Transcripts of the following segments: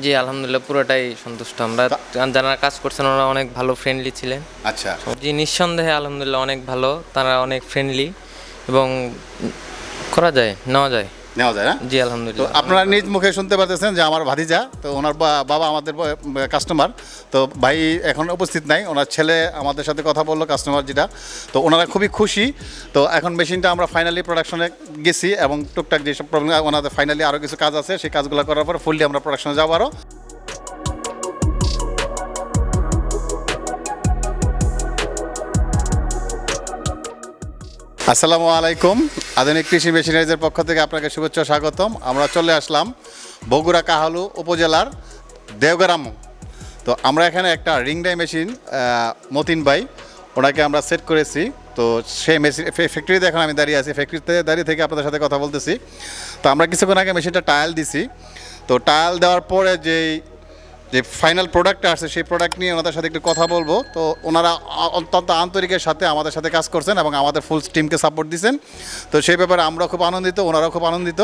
জি আলহামদুলিল্লাহ পুরোটাই সন্তুষ্ট। আমরা যারা কাজ করছেন ওরা অনেক ভালো ফ্রেন্ডলি ছিলেন। আচ্ছা। জি নিঃসন্দেহে আলহামদুলিল্লাহ অনেক ভালো। তারা অনেক ফ্রেন্ডলি এবং করা যায় নেওয়া যায়। নেওয়া যায় না? জি আলহামদুলিল্লাহ। তো আপনারা নিজ মুখে শুনতে পারতেছেন যে আমার ভাতিজা তো ওনার বা- বাবা আমাদের কাস্টমার তো ভাই এখন উপস্থিত নাই ওনার ছেলে আমাদের সাথে কথা বলল কাস্টমার যেটা তো ওনারা খুবই খুশি। তো এখন মেশিনটা আমরা ফাইনালি প্রোডাকশনে গেছি এবং টুকটাক যেসব প্রবলেম ওনাদের ফাইনালি আরও কিছু কাজ আছে সেই কাজগুলো করার পর ফুললি আমরা প্রোডাকশনে যাব আরও আসসালামু আলাইকুম। আধুনিক কৃষি মেশিনারিজের পক্ষ থেকে আপনাকে শুভেচ্ছা স্বাগতম। আমরা চলে আসলাম বগুড়া কাহালু উপজেলার দেওগ্রাম। তো আমরা এখানে একটা রিং ডাই মেশিন মতিন ভাই, ওনাকে আমরা সেট করেছি। তো সেই মেশিন ফ্যাক্টরিতে এখন আমি দাঁড়িয়ে আছি। ফ্যাক্টরিতে দাঁড়িয়ে থেকে আপনাদের সাথে কথা বলতেছি। তো আমরা কিছুক্ষণ আগে মেশিনটা টায়াল দিছি। তো টায়াল দেওয়ার পরে যেই যে ফাইনাল প্রোডাক্টটা আসছে, সেই প্রোডাক্ট নিয়ে ওনাদের সাথে একটু কথা বলব। তো ওনারা অত্যন্ত আন্তরিকের সাথে আমাদের সাথে কাজ করছেন এবং আমাদের ফুল টিমকে সাপোর্ট দিচ্ছেন। তো সেই ব্যাপারে আমরা খুব আনন্দিত, ওনারাও খুব আনন্দিত।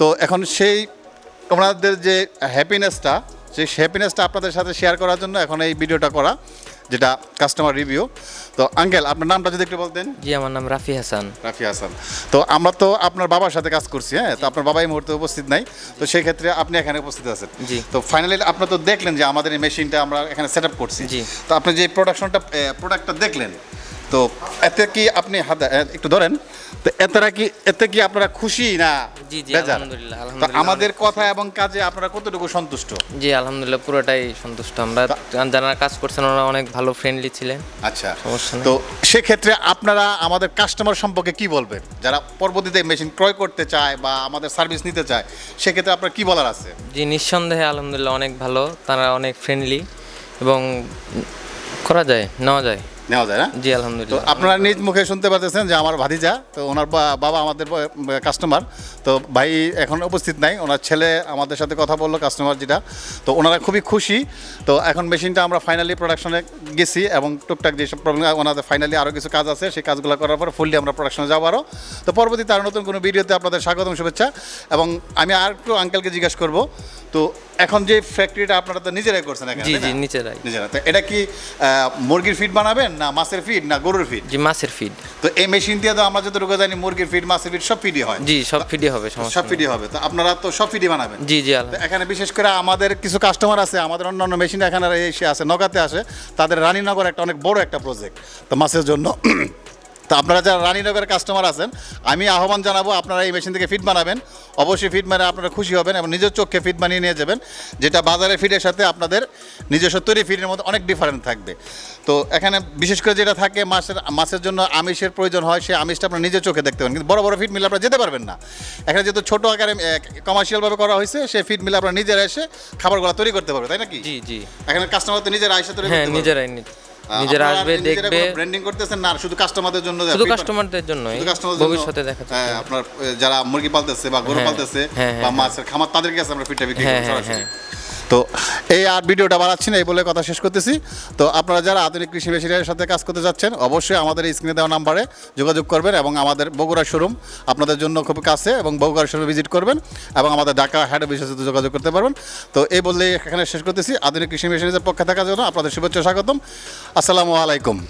তো এখন সেই ওনাদের যে হ্যাপিনেসটা সেই হ্যাপিনেসটা আপনাদের সাথে শেয়ার করার জন্য এখন এই ভিডিওটা করা। যেটা কাস্টমার রিভিউ তো আঙ্কেল আপনার নামটা যদি একটু বলতেন। জি আমার নাম রাফি হাসান। রাফি হাসান। তো আমরা তো আপনার বাবার সাথে কাজ করছি হ্যাঁ? তো আপনার বাবা এই মুহূর্তে উপস্থিত নাই। তো সেই ক্ষেত্রে আপনি এখানে উপস্থিত আছেন। জি। তো ফাইনালি আপনার তো দেখলেন যে আমাদের এই মেশিনটা আমরা এখানে সেট আপ করছি। জি। তো আপনি যে প্রোডাকশনটা প্রোডাক্টটা দেখলেন তো এতে কি আপনি হাতে একটু ধরেন তো এতরা কি এতে কি আপনারা খুশি না জি, জি, বেজার? আলহামদুলিল্লাহ, তো আলহামদুলিল্লাহ, আমাদের কথা এবং কাজে আপনারা কতটুকু সন্তুষ্ট? জি আলহামদুলিল্লাহ পুরোটাই সন্তুষ্ট। আমরা যারা কাজ করছেন ওরা অনেক ভালো ফ্রেন্ডলি ছিলেন। আচ্ছা সমস্যা নেই। তো সেক্ষেত্রে আপনারা আমাদের কাস্টমার সম্পর্কে কি বলবেন? যারা পরবর্তীতে মেশিন ক্রয় করতে চায় বা আমাদের সার্ভিস নিতে চায় সেক্ষেত্রে আপনার কি বলার আছে? জি নিঃসন্দেহে আলহামদুলিল্লাহ অনেক ভালো তারা অনেক ফ্রেন্ডলি এবং করা যায় নেওয়া যায়। নেওয়া যায় না? জি তো আলহামদুলিল্লাহ আপনারা নিজ মুখে শুনতে পারতেছেন যে আমার ভাতিজা তো ওনার বাবা আমাদের কাস্টমার তো ভাই এখন উপস্থিত নাই। ওনার ছেলে আমাদের সাথে কথা বলল কাস্টমার যেটা। তো ওনারা খুবই খুশি। তো এখন মেশিনটা আমরা ফাইনালি প্রোডাকশনে গেছি এবং টুকটাক যেসব প্রবলেম ওনাদের ফাইনালি আরও কিছু কাজ আছে সেই কাজগুলো করার পর ফুললি আমরা প্রোডাকশনে যাব আরও তো পরবর্তীতে আরও নতুন কোনো ভিডিওতে আপনাদের স্বাগতম শুভেচ্ছা। এবং আমি আর একটু আঙ্কেলকে জিজ্ঞাসা করব। তো এখন যে ফ্যাক্টরিটা আপনারা তো নিজেরাই করছেন এখানে জি জি না? নিচেরাই নিজেরা। তো এটা কি মুরগির ফিড বানাবেন না মাছের ফিড না গরুর ফিড জি মাছের ফিড তো এই মেশিন দিয়ে তো আমরা যতটুকু জানি মুরগির ফিড মাছের ফিড সব ফিডই হয়। জি সব ফিডই হবে সব ফিডি হবে তো আপনারা তো সব ফিডি বানাবেন। জি জি এখানে বিশেষ করে আমাদের কিছু কাস্টমার আছে আমাদের অন্যান্য মেশিন এখানে এসে আছে নগাতে আসে তাদের রানীনগর একটা অনেক বড় একটা প্রজেক্ট তো মাছের জন্য। তো আপনারা যারা রানীনগরের কাস্টমার আছেন আমি আহ্বান জানাব আপনারা এই মেশিন থেকে ফিট বানাবেন। অবশ্যই ফিট মানে আপনারা খুশি হবেন এবং নিজের চোখে ফিট বানিয়ে নিয়ে যাবেন যেটা বাজারে ফিটের সাথে আপনাদের নিজস্ব তৈরি ফিটের মধ্যে অনেক ডিফারেন্ট থাকবে। তো এখানে বিশেষ করে যেটা থাকে মাছের মাছের জন্য আমিষের প্রয়োজন হয় সেই আমিষটা আপনার নিজের চোখে দেখতে পাবেন কিন্তু বড় বড় ফিট মিলে আপনারা যেতে পারবেন না। এখানে যেহেতু ছোটো আকারে কমার্শিয়ালভাবে করা হয়েছে সেই ফিট মিলে আপনারা নিজেরা এসে খাবারগুলো তৈরি করতে পারবে তাই নাকি? জি জি। এখানে কাস্টমার তো নিজেরা আইসা তৈরি হ্যাঁ করতে নিজেরাই নিজেরা আসবে দেখবে। ব্র্যান্ডিং করতেছেন না শুধু কাস্টমারদের জন্য শুধু কাস্টমারদের জন্য, ভবিষ্যতে দেখা যাচ্ছে। হ্যাঁ, আপনার যারা মুরগি পালতেছে বা গরু হ্যাঁ, পালতেছে হ্যাঁ, বা হ্যাঁ, মাছের খামার তাদের কাছে আমরা ফিটটা বিক্রি করি সরাসরি। তো এই আর ভিডিওটা বাড়াচ্ছি না, এই বলে কথা শেষ করতেছি। তো আপনারা যারা আধুনিক কৃষি মেশিনের সাথে কাজ করতে যাচ্ছেন, অবশ্যই আমাদের এই স্ক্রিনে দেওয়া নাম্বারে যোগাযোগ করবেন এবং আমাদের বগুড়া শোরুম আপনাদের জন্য খুব কাছে এবং বগুড়া শোরুমে ভিজিট করবেন এবং আমাদের ঢাকা হেড অফিসের সাথে যোগাযোগ করতে পারবেন। তো এই বললেই এখানে শেষ করতেছি। আধুনিক কৃষি মেশিনের পক্ষে থাকার জন্য আপনাদের শুভেচ্ছা স্বাগতম। আসসালামু আলাইকুম।